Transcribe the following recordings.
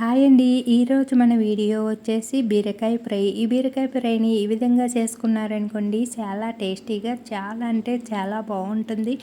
Hi అండి. ఈరోజు మన వీడియో వచ్చేసి బీరకాయ ఫ్రై. ఈ బీరకాయ ఫ్రైని ఈ విధంగా చేసుకున్నారనుకోండి చాలా టేస్టీగా చాలా అంటే చాలా బాగుంటుంది.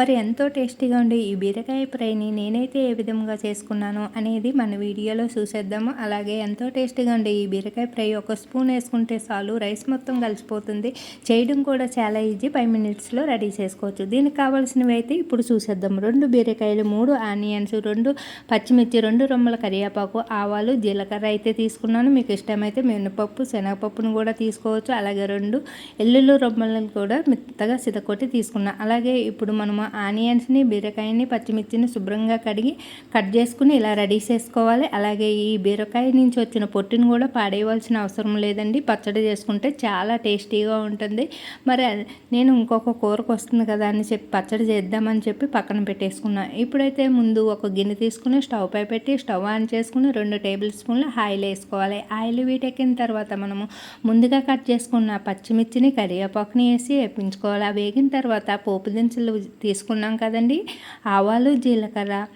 మరి ఎంతో టేస్టీగా ఉండే ఈ బీరకాయ ఫ్రైని నేనైతే ఏ విధంగా చేసుకున్నాను అనేది మన వీడియోలో చూసేద్దాము. అలాగే ఎంతో టేస్టీగా ఉండే ఈ బీరకాయ ఫ్రై ఒక స్పూన్ వేసుకుంటే చాలు రైస్ మొత్తం కలిసిపోతుంది. చేయడం కూడా చాలా ఈజీ. ఫైవ్ మినిట్స్లో రెడీ చేసుకోవచ్చు. దీనికి కావాల్సినవి అయితే ఇప్పుడు చూసేద్దాం. రెండు బీరకాయలు మూడు ఆనియన్స్ రెండు పచ్చిమిర్చి రెండు రొమ్మల కరివేపాకు ఆవాలు జీలకర్ర అయితే తీసుకున్నాను. మీకు ఇష్టమైతే మినపప్పు శనగపప్పును కూడా తీసుకోవచ్చు. అలాగే రెండు ఎల్లుల్లి రొమ్మలను కూడా మెత్తగా సితకొట్టి తీసుకున్నాను అలాగే ఇప్పుడు మనము ఆనియన్స్ని బీరకాయని పచ్చిమిర్చిని శుభ్రంగా కడిగి కట్ చేసుకుని ఇలా రెడీ చేసుకోవాలి. అలాగే ఈ బీరకాయ నుంచి వచ్చిన పొట్టును కూడా పాడేయవలసిన అవసరం లేదండి. పచ్చడి చేసుకుంటే చాలా టేస్టీగా ఉంటుంది. మరి నేను ఇంకొక కూరకు వస్తుంది కదా అని చెప్పి పచ్చడి చేద్దామని చెప్పి పక్కన పెట్టేసుకున్నాను ఇప్పుడైతే ముందు ఒక గిన్నె తీసుకుని స్టవ్ పై పెట్టి స్టవ్ ఆన్ చేసుకుని రెండు టేబుల్ స్పూన్ల ఆయిల్ వేసుకోవాలి. ఆయిల్ వీటెక్కిన తర్వాత మనము ముందుగా కట్ చేసుకున్న పచ్చిమిర్చిని కరివేపాకుని వేసి వేపించుకోవాలి. ఆ వేగిన తర్వాత పోపు దినుసులు తీసుకున్నాం కదండి. ఆవాలు జీలకర్ర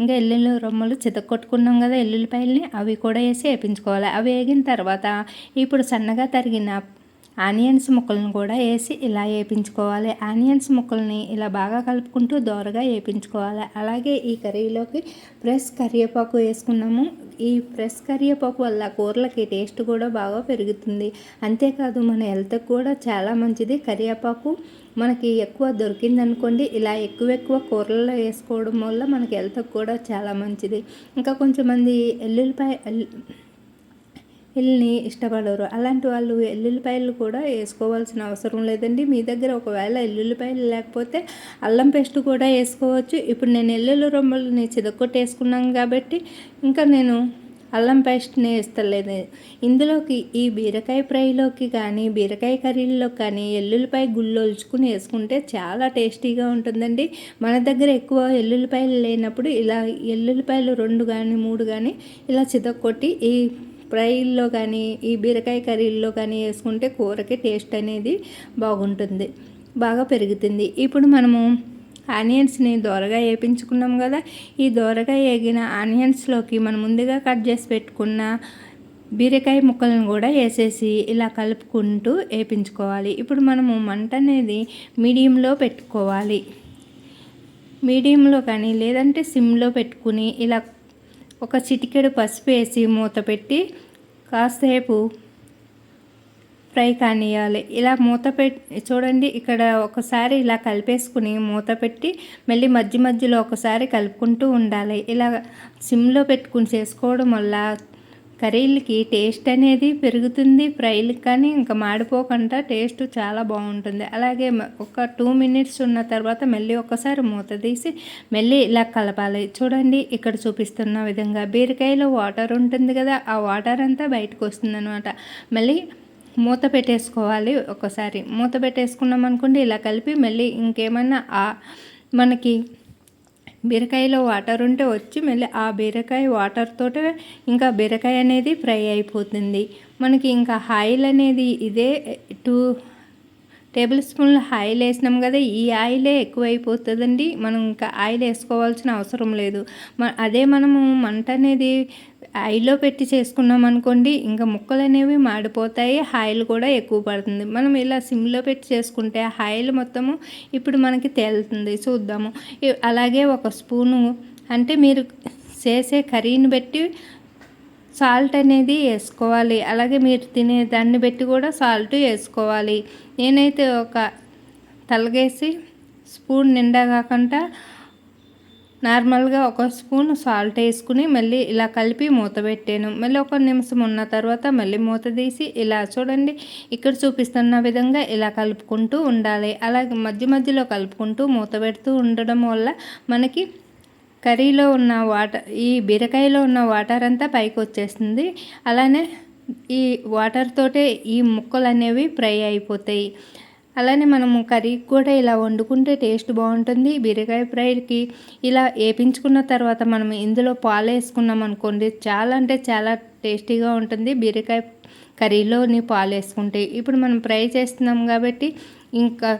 ఇంకా ఎల్లుల్లి రొమ్మలు చితక్కొట్టుకున్నాం కదా ఎల్లుల్లిపాయలని అవి కూడా వేసి వేపించుకోవాలి. అవి వేగిన తర్వాత ఇప్పుడు సన్నగా తరిగిన ఆనియన్స్ ముక్కలను కూడా వేసి ఇలా వేపించుకోవాలి. ఆనియన్స్ ముక్కల్ని ఇలా బాగా కలుపుకుంటూ దోరగా వేపించుకోవాలి. అలాగే ఈ కర్రీలోకి ఫ్రెష్ కరివేపాకు వేసుకున్నాము. ఈ ఫ్రెష్ కరివేపాకు వల్ల కూరలకి టేస్ట్ కూడా బాగా పెరుగుతుంది. అంతేకాదు మన హెల్త్కి కూడా చాలా మంచిది. కరివేపాకు మనకి ఎక్కువ దొరికిందనుకోండి ఇలా ఎక్కువ ఎక్కువ కూరల్లో వేసుకోవడం వల్ల మనకి హెల్త్కి కూడా చాలా మంచిది. ఇంకా కొంచెం మంది ఎల్లుల్లిపాయ ఎల్లిని ఇష్టపడరు. అలాంటి వాళ్ళు ఎల్లుల్లిపాయలు కూడా వేసుకోవాల్సిన అవసరం లేదండి. మీ దగ్గర ఒకవేళ ఎల్లుల్లిపాయలు లేకపోతే అల్లం పేస్ట్ కూడా వేసుకోవచ్చు. ఇప్పుడు నేను ఎల్లుల్లి రొమ్మలని చిదకొట్టేసుకున్నాను కాబట్టి ఇంకా నేను అల్లం పేస్ట్ని వేస్తలేదు ఇందులోకి ఈ బీరకాయ ఫ్రైలోకి కానీ బీరకాయ కర్రీల్లో కానీ ఎల్లుల్లిపాయ గుళ్ళొల్చుకుని వేసుకుంటే చాలా టేస్టీగా ఉంటుందండి. మన దగ్గర ఎక్కువ ఎల్లుల్లిపాయలు లేనప్పుడు ఇలా ఎల్లుల్లిపాయలు రెండు కానీ మూడు కానీ ఇలా చితక్కొట్టి ఈ ఫ్రైల్లో కానీ ఈ బీరకాయ కర్రీల్లో కానీ వేసుకుంటే కూరకి టేస్ట్ అనేది బాగుంటుంది. బాగా పెరుగుతుంది. ఇప్పుడు మనము ఆనియన్స్ని దోరగా వేపించుకున్నాం కదా ఈ దోరగా వేగిన ఆనియన్స్లోకి మనం ముందుగా కట్ చేసి పెట్టుకున్న బీరకాయ ముక్కలను కూడా వేసేసి ఇలా కలుపుకుంటూ వేపించుకోవాలి ఇప్పుడు మనము మంట అనేది మీడియంలో పెట్టుకోవాలి. మీడియంలో కానీ లేదంటే సిమ్లో పెట్టుకుని ఇలా ఒక చిటికెడు పసుపు వేసి మూత పెట్టి కాసేపు ఫ్రై కానియాలి ఇలా మూత పెట్టి చూడండి ఇక్కడ ఒకసారి ఇలా కలిపేసుకుని మూత పెట్టి మళ్ళీ మధ్య మధ్యలో ఒకసారి కలుపుకుంటూ ఉండాలి. ఇలా సిమ్లో పెట్టుకుని చేసుకోవడం వల్ల కర్రీలకి టేస్ట్ అనేది పెరుగుతుంది ఫ్రైలకి కానీ ఇంకా మాడిపోకుండా టేస్ట్ చాలా బాగుంటుంది. అలాగే ఒక టూ మినిట్స్ ఉన్న తర్వాత మళ్ళీ ఒకసారి మూత తీసి మళ్ళీ ఇలా కలపాలి. చూడండి ఇక్కడ చూపిస్తున్న విధంగా బీరకాయలో వాటర్ ఉంటుంది కదా ఆ వాటర్ అంతా బయటకు వస్తుంది అనమాట మళ్ళీ మూత పెట్టేసుకోవాలి ఒకసారి. మూత పెట్టేసుకున్నాం అనుకోండి ఇలా కలిపి మళ్ళీ ఇంకేమన్నా మనకి బీరకాయలో వాటర్ ఉంటే వచ్చి మళ్ళీ ఆ బీరకాయ వాటర్ తోటే ఇంకా బీరకాయ అనేది ఫ్రై అయిపోతుంది. మనకి ఇంకా ఆయిల్ అనేది ఇదే టూ టేబుల్ స్పూన్ల ఆయిల్ వేసినాం కదా ఈ ఆయిలే ఎక్కువ అయిపోతుందండి మనం ఇంకా ఆయిల్ వేసుకోవాల్సిన అవసరం లేదు. అదే మనము మంట అనేది ఆయిల్లో పెట్టి చేసుకున్నాం అనుకోండి ఇంకా ముక్కలు అనేవి మాడిపోతాయి ఆయిల్ కూడా ఎక్కువ పడుతుంది. మనం ఇలా సిమ్లో పెట్టి చేసుకుంటే ఆయిల్ మొత్తము ఇప్పుడు మనకి తేలుతుంది. చూద్దాము. అలాగే ఒక స్పూను అంటే మీరు చేసే కర్రీని బట్టి సాల్ట్ అనేది వేసుకోవాలి. అలాగే మీరు తినే దాన్ని బట్టి కూడా సాల్ట్ వేసుకోవాలి. నేనైతే ఒక తలగేసి స్పూన్ నిండా కాకుండా నార్మల్గా ఒక స్పూన్ సాల్ట్ వేసుకుని మళ్ళీ ఇలా కలిపి మూత పెట్టాను. మళ్ళీ ఒక నిమిషం ఉన్న తర్వాత మళ్ళీ మూత తీసి ఇలా చూడండి. ఇక్కడ చూపిస్తున్న విధంగా ఇలా కలుపుకుంటూ ఉండాలి. అలాగే మధ్య మధ్యలో కలుపుకుంటూ మూత పెడుతూ ఉండడం వల్ల మనకి కర్రీలో ఉన్న వాటర్ ఈ బీరకాయలో ఉన్న వాటర్ అంతా పైకి వచ్చేస్తుంది అలానే ఈ వాటర్ తోటే ఈ ముక్కలు అనేవి ఫ్రై అయిపోతాయి. అలానే మనము కర్రీ కూడా ఇలా వండుకుంటే టేస్ట్ బాగుంటుంది. బీరకాయ ఫ్రైకి ఇలా వేపించుకున్న తర్వాత మనం ఇందులో పాలు వేసుకున్నాం అనుకోండి చాలా అంటే చాలా టేస్టీగా ఉంటుంది బీరకాయ కర్రీలోని పాలు వేసుకుంటే. ఇప్పుడు మనం ఫ్రై చేస్తున్నాం కాబట్టి ఇంకా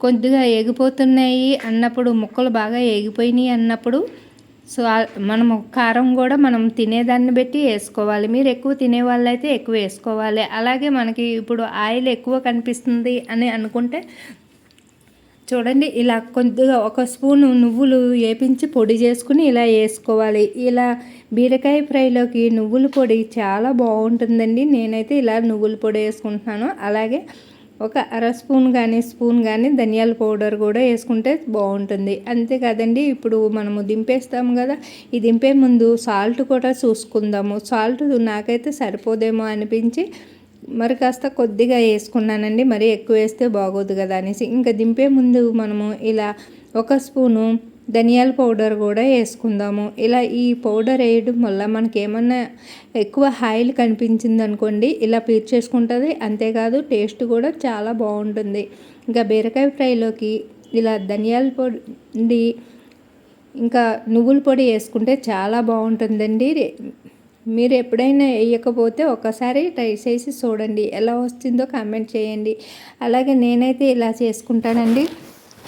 కొద్దిగా ఎగిపోతున్నాయి అన్నప్పుడు ముక్కలు బాగా ఎగిపోయినాయి అన్నప్పుడు సో మనం మనము కారం కూడా మనం తినేదాన్ని బట్టి వేసుకోవాలి. మీరు ఎక్కువ తినే వాళ్ళైతే ఎక్కువ వేసుకోవాలి. అలాగే మనకి ఇప్పుడు ఆయిల్ ఎక్కువ కనిపిస్తుంది అని అనుకుంటే చూడండి ఇలా కొద్దిగా ఒక స్పూన్ నువ్వులు వేపించి పొడి చేసుకుని ఇలా వేసుకోవాలి. ఇలా బీరకాయ ఫ్రైలోకి నువ్వుల పొడి చాలా బాగుంటుందండి. నేనైతే ఇలా నువ్వుల పొడి వేసుకుంటున్నాను. అలాగే ఒక అర స్పూన్ కానీ స్పూన్ కానీ ధనియాల పౌడర్ కూడా వేసుకుంటే బాగుంటుంది. అంతేకాదండి ఇప్పుడు మనము దింపేస్తాము కదా ఈ దింపే ముందు సాల్ట్ కూడా చూసుకుందాము. సాల్ట్ నాకైతే సరిపోదేమో అనిపించి మరి కాస్త కొద్దిగా వేసుకున్నానండి మరీ ఎక్కువ వేస్తే బాగోదు కదా అనేసి. ఇంకా దింపే ముందు మనము ఇలా ఒక స్పూను ధనియాల పౌడర్ కూడా వేసుకుందాము. ఇలా ఈ పౌడర్ వేయడం వల్ల మనకి ఏమన్నా ఎక్కువ ఆయిల్ కనిపించింది అనుకోండి ఇలా పీర్చేసుకుంటుంది అంతేకాదు టేస్ట్ కూడా చాలా బాగుంటుంది. ఇంకా బీరకాయ ఫ్రైలోకి ఇలా ధనియాల పొడి ఇంకా నువ్వుల పొడి వేసుకుంటే చాలా బాగుంటుందండి. మీరు ఎప్పుడైనా వేయకపోతే ఒకసారి ట్రై చేసి చూడండి. ఎలా వస్తుందో కామెంట్ చేయండి. అలాగే నేనైతే ఇలా చేసుకుంటానండి.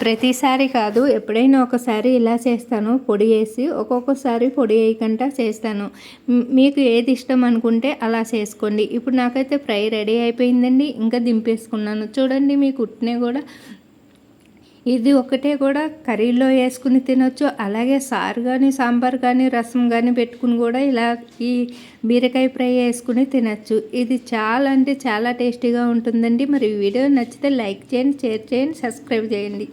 ప్రతిసారి కాదు ఎప్పుడైనా ఒకసారి ఇలా చేస్తాను పొడి వేసి ఒక్కొక్కసారి పొడి వేయకుండా చేస్తాను. మీకు ఏది ఇష్టం అనుకుంటే అలా చేసుకోండి. ఇప్పుడు నాకైతే ఫ్రై రెడీ అయిపోయిందండి ఇంకా దింపేసుకున్నాను. చూడండి మీకు ఉట్నే కూడా. ఇది ఒకటే కూడా కర్రీలో వేసుకుని తినొచ్చు. అలాగే సారు కానీ సాంబార్ కానీ రసం కానీ పెట్టుకుని కూడా ఇలా ఈ బీరకాయ ఫ్రై వేసుకుని తినచ్చు. ఇది చాలా అంటే చాలా టేస్టీగా ఉంటుందండి. మరి వీడియో నచ్చితే లైక్ చేయండి షేర్ చేయండి సబ్స్క్రైబ్ చేయండి.